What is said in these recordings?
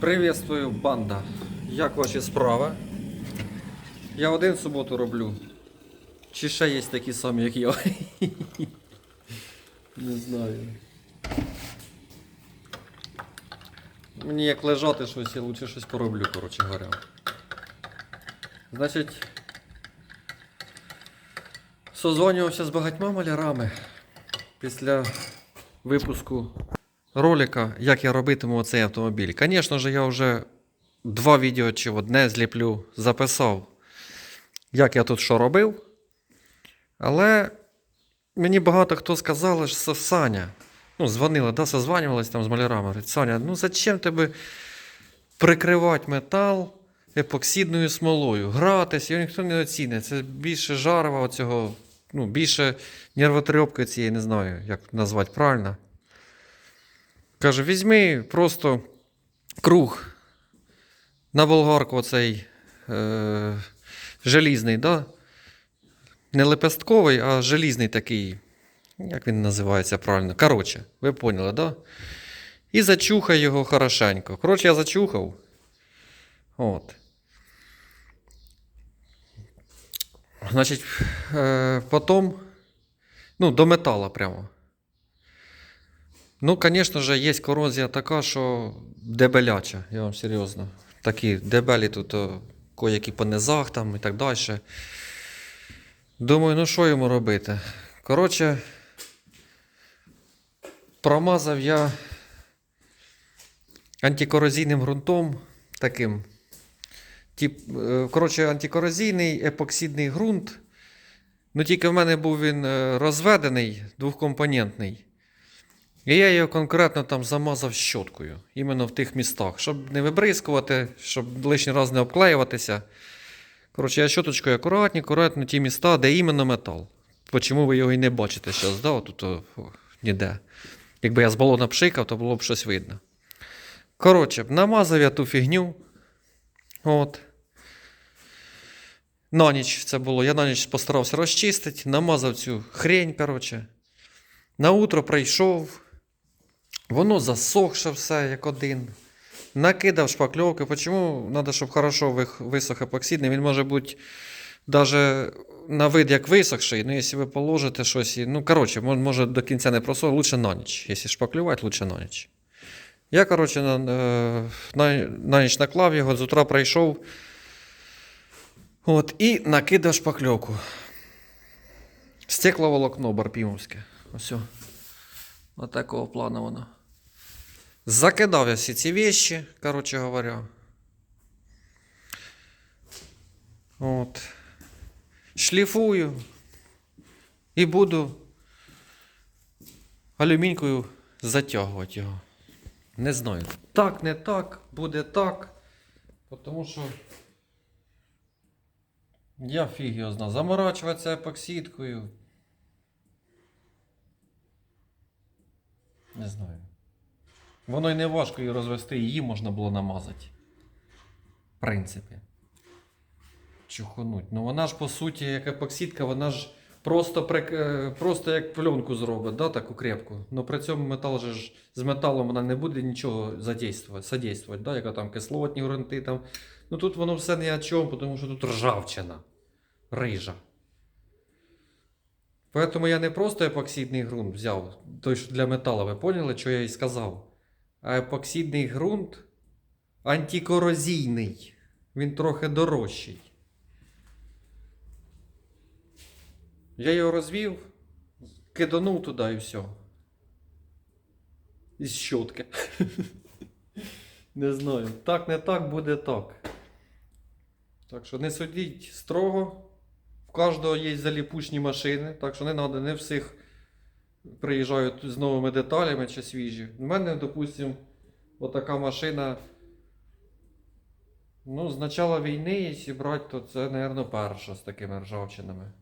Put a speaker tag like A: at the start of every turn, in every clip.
A: Приветствую, банда. Як ваші справи? Я один суботу роблю. Чи ще є такі самі, як я? Не знаю. Мені як лежати щось, я лучше щось пороблю, коротше говоря. Значить, созвонювався з багатьма малярами після випуску ролика, як я робитиму оцей автомобіль. Звісно ж, я вже два відео чи одне зліплю, записав, як я тут що робив. Але мені багато хто сказали, що Саня. Ну, дзвонила, да, созванювалась там з малярами. Говорить, Саня, ну зачем тебе прикривати метал епоксидною смолою? Гратись, його ніхто не оцінить. Це більше жарова оцього, ну, більше нервотрепки цієї, не знаю, як назвати правильно. Каже, візьми просто круг на болгарку оцей е, желізний, да? не лепестковий, а желізний такий. Як він називається правильно? Коротше, ви поняли, да? І зачухай його хорошенько. Коротше, я зачухав. От. Значить, е, потім, ну, до метала прямо. Ну, звісно ж, є корозія така, що дебеляча, я вам серйозно. Такі дебелі тут о, коякі по низах там і так далі. Думаю, ну що йому робити? Коротше, промазав я антикорозійним ґрунтом таким. Тип, е, коротше, антикорозійний епоксидний ґрунт. Ну, тільки в мене був він е, розведений, двохкомпонентний. І я його конкретно там замазав щоткою, іменно в тих містах, щоб не вибризкувати, щоб лишній раз не обклеюватися. Коротше, я щоточкою акуратні, акуратно ті міста, де іменно метал. Чому ви його і не бачите зараз, да? Тут о, ніде. Якби я з балона пшикав, то було б щось видно. Коротше, намазав я ту фігню. От. На ніч це було. Я на ніч постарався розчистити, намазав цю хрень, коротше. На утро прийшов, воно засохше все як один. Накидав шпакльовки. Чому треба, щоб хорошо висох епоксидний? Він може бути навіть на вид як висохший, ну якщо ви положите щось, ну коротше, може до кінця не просохне, лучше на ніч. Якщо шпаклювати, лучше на ніч. Я, коротше, на, е, на, на ніч наклав його, з утра прийшов. От, і накидав шпакльовку. Стекловолокно барпімовське. Ось. о. От такого плану воно. Закидав я всі ці вещи, коротше говоря. От. Шліфую. І буду алюмінькою затягувати його. Не знаю. Так, не так, буде так. Тому що. Я фіг його знав. Заморачуватися епоксидкою. Не знаю. Воно й не важко її розвести, її можна було намазати. В принципі. Чухонуть. Ну вона ж по суті, як епоксидка, вона ж просто, е, просто як пленку зробить, да, таку крепку. Ну при цьому метал же ж з металом вона не буде нічого задействувати, да, яка там кислотні ґрунти там. Ну тут воно все ні о чому, тому що тут ржавчина. Рижа. Поэтому я не просто епоксидний ґрунт взяв, той, що для металу, ви поняли, що я і сказав? А епоксидний ґрунт антикорозійний. Він трохи дорожчий. Я його розвів, киданув туди і все. Із щотки. Не знаю. Так, не так, буде так. Так що не судіть строго. В кожного є заліпучні машини, так що не треба, не всіх приїжджають з новими деталями чи свіжі. У мене, допустимо, отака машина. Ну, з початку війни, якщо брати, то це, мабуть, перша з такими ржавчинами.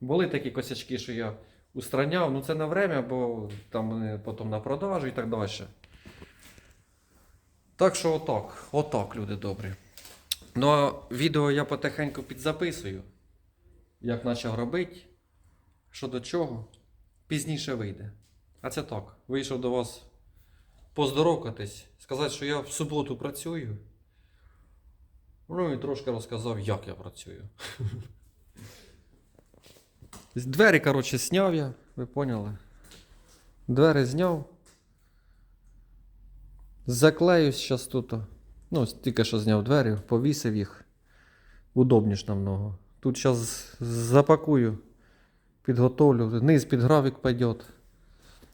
A: Були такі косячки, що я устраняв, ну це на время, бо там вони потім на продажу і так далі. Так що отак, отак, люди добрі. Ну а відео я потихеньку підзаписую. Як почав робити, що до чого, пізніше вийде. А це так, вийшов до вас поздоровкатись, сказати, що я в суботу працюю. Ну і трошки розказав, як я працюю. Двері, коротше, сняв я, ви поняли? Двері зняв. Заклеюсь зараз тут. Ну, тільки що зняв двері, повісив їх. Удобніш намного. Тут зараз запакую, підготовлю. Низ під гравік пойдет.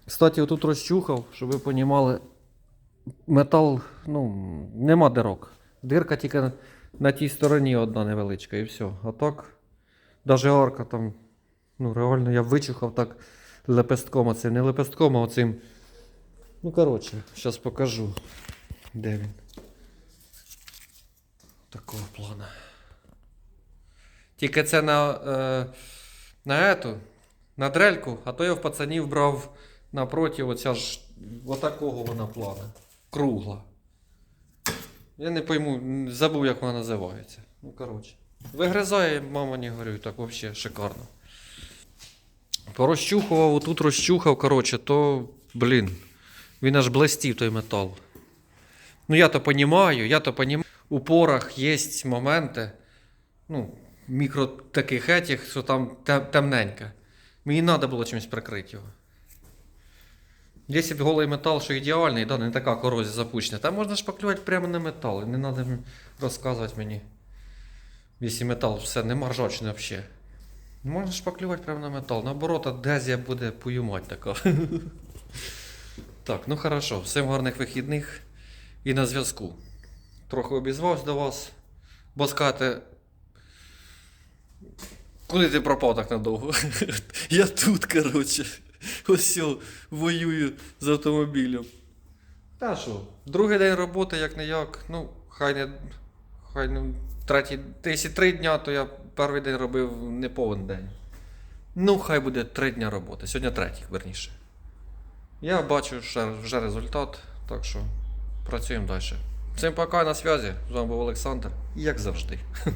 A: Кстати, отут розчухав, щоб ви розуміли, метал, ну, нема дирок. Дирка тільки на, тій стороні одна невеличка і все. А так, навіть арка там, ну, реально я вичухав так лепестком, це не лепестком, а оцим. Ну, коротше, зараз покажу. Де він? Такого плана. Тільки це на, е, на ету, на дрельку, а то я в пацанів брав напроти оця ж отакого вона плана. Кругла. Я не пойму, забув, як вона називається. Ну, коротше. Вигризає, мама не горюй, так взагалі шикарно. Порозчухував, отут розчухав, коротше, то, блін, він аж блистів той метал. Ну, я то понімаю, я то понімаю. У порах є моменти, ну, мікро таких етіх, що там те- темненьке. Мені треба було чимось прикрити його. Якщо б голий метал, що ідеальний, да, не така корозія запущена, там можна шпаклювати прямо на метал. і Не треба розказувати мені. Якщо метал все, нема ржавчини взагалі. Можна шпаклювати прямо на метал. Наоборот, адезія буде поюмать така. Так, ну хорошо. Всім гарних вихідних і на зв'язку. Трохи обізвався до вас. Бо скажете, куди ти пропав так надовго? Я тут, коротше. Ось воюю з автомобілем. Та що, другий день роботи, як не як. Ну, хай не. Хай не. Третій. Якщо три дня, то я перший день робив не повен день. Ну, хай буде три дня роботи. Сьогодні третій, верніше. Я бачу вже, вже результат, так що працюємо далі. Всім пока на зв'язі. З вами був Олександр, як завжди.